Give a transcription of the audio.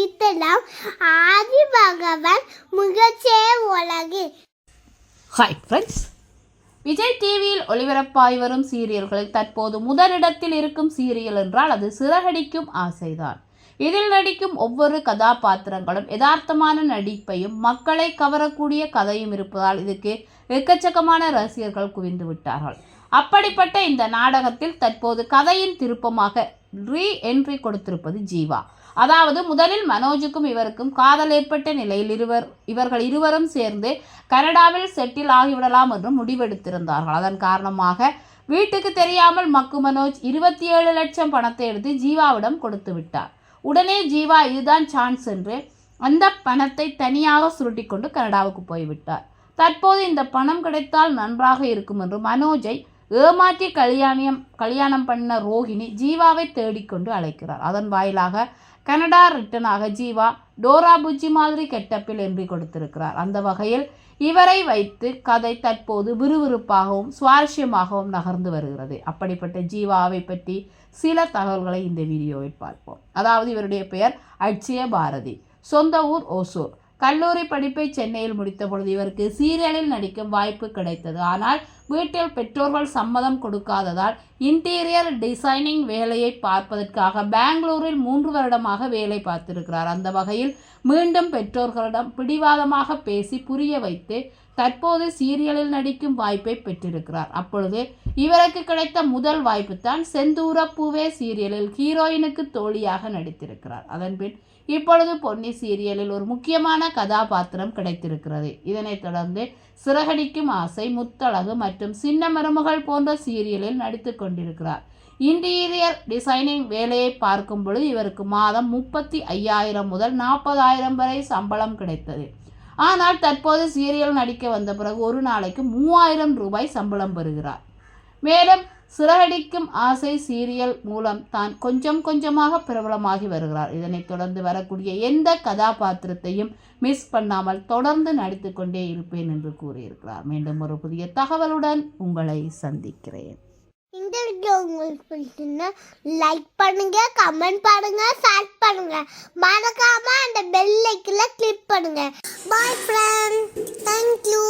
படித்தலாம் ஆதி பகவான் முகச்சே உலகு hi friends Vijay டிவியில் ஒளிபரப்பாய் வரும் சீரியல்களில் தற்போது முதலிடத்தில் இருக்கும் சீரியல் என்றால் அது சிறகடிக்கும் ஆசைதான். இதில் நடிக்கும் ஒவ்வொரு கதாபாத்திரங்களும் யதார்த்தமான நடிப்பையும் மக்களை கவரக்கூடிய கதையும் இருப்பதால் இதுக்கு எக்கச்சக்கமான ரசிகர்கள் குவிந்து விட்டார்கள். அப்படிப்பட்ட இந்த நாடகத்தில் தற்போது கதையின் திருப்பமாக ரீ என்ட்ரி கொடுத்திருப்பது ஜீவா. அதாவது முதலில் மனோஜுக்கும் இவருக்கும் காதல் ஏற்பட்ட நிலையில் இருவர் இவர்கள் இருவரும் சேர்ந்து கனடாவில் செட்டில் ஆகிவிடலாம் என்று முடிவெடுத்திருந்தார்கள். அதன் காரணமாக வீட்டுக்கு தெரியாமல் மக்கு மனோஜ் இருபத்தி ஏழு லட்சம் பணத்தை எடுத்து ஜீவாவிடம் கொடுத்து விட்டார். உடனே ஜீவா இதுதான் சான்ஸ் என்று அந்த பணத்தை தனியாக சுருட்டி கொண்டு கனடாவுக்கு போய்விட்டார். தற்போது இந்த பணம் கிடைத்தால் நன்றாக இருக்கும் என்று மனோஜை ஏமாற்றி கல்யாணம் கல்யாணம் பண்ண ரோஹிணி ஜீவாவை தேடிக்கொண்டு அழைக்கிறார். அதன் வாயிலாக கனடா ரிட்டனாக ஜீவா டோரா புஜ்ஜி மாதிரி கெட்டப்பில் எம்பி கொடுத்திருக்கிறார். அந்த வகையில் இவரை வைத்து கதை தற்போது விறுவிறுப்பாகவும் சுவாரஸ்யமாகவும் நகர்ந்து வருகிறது. அப்படிப்பட்ட ஜீவாவை பற்றி சில தகவல்களை இந்த வீடியோவில் பார்ப்போம். அதாவது இவருடைய பெயர் அட்சய பாரதி. சொந்த ஊர் ஓசூர். கல்லூரி படிப்பை சென்னையில் முடித்த பொழுது இவருக்கு சீரியலில் நடிக்கும் வாய்ப்பு கிடைத்தது. ஆனால் வீட்டில் பெற்றோர்கள் சம்மதம் கொடுக்காததால் இன்டீரியர் டிசைனிங் வேலையை பார்ப்பதற்காக பெங்களூரில் மூன்று வருடமாக வேலை பார்த்திருக்கிறார். அந்த வகையில் மீண்டும் பெற்றோர்களிடம் பிடிவாதமாக பேசி புரிய வைத்து தற்போது சீரியலில் நடிக்கும் வாய்ப்பை பெற்றிருக்கிறார். அப்பொழுது இவருக்கு கிடைத்த முதல் வாய்ப்பு தான் செந்தூர பூவே சீரியலில் ஹீரோயினுக்கு தோழியாக நடித்திருக்கிறார். அதன்பின் இப்பொழுது பொன்னி சீரியலில் ஒரு முக்கியமான கதாபாத்திரம் கிடைத்திருக்கிறது. இதனைத் தொடர்ந்து சிறகடிக்கும் ஆசை முத்தழகு மற்றும் சின்ன மருமகள் போன்ற சீரியலில் நடித்து கொண்டிருக்கிறார். இன்டீரியர் டிசைனிங் வேலையை பார்க்கும் பொழுது இவருக்கு மாதம் முப்பத்தி ஐயாயிரம் முதல் நாற்பதாயிரம் வரை சம்பளம் கிடைத்தது. ஆனால் தற்போது சீரியல் நடிக்க வந்த பிறகு ஒரு நாளைக்கு மூவாயிரம் ரூபாய் சம்பளம் பெறுகிறார். மேலும் சிறகடிக்கும் ஆசை சீரியல் மூலம் தான் கொஞ்சம் கொஞ்சமாக பிரபலமாகி வருகிறார். இதனைத் தொடர்ந்து வரக்கூடிய எந்த கதாபாத்திரத்தையும் மிஸ் பண்ணாமல் தொடர்ந்து நடித்து கொண்டே இருப்பேன் என்று கூறியிருக்கிறார். மீண்டும் ஒரு புதிய தகவலுடன் உங்களை சந்திக்கிறேன். இந்த வீடியோ உங்களுக்கு பிடிச்சிருந்தா லைக் பண்ணுங்க கமெண்ட் பண்ணுங்க ஷேர் பண்ணுங்க. மறக்காம அந்த பெல் ஐக்கில் கிளிக் பண்ணுங்க. பாய் ஃப்ரெண்ட் தேங்க்யூ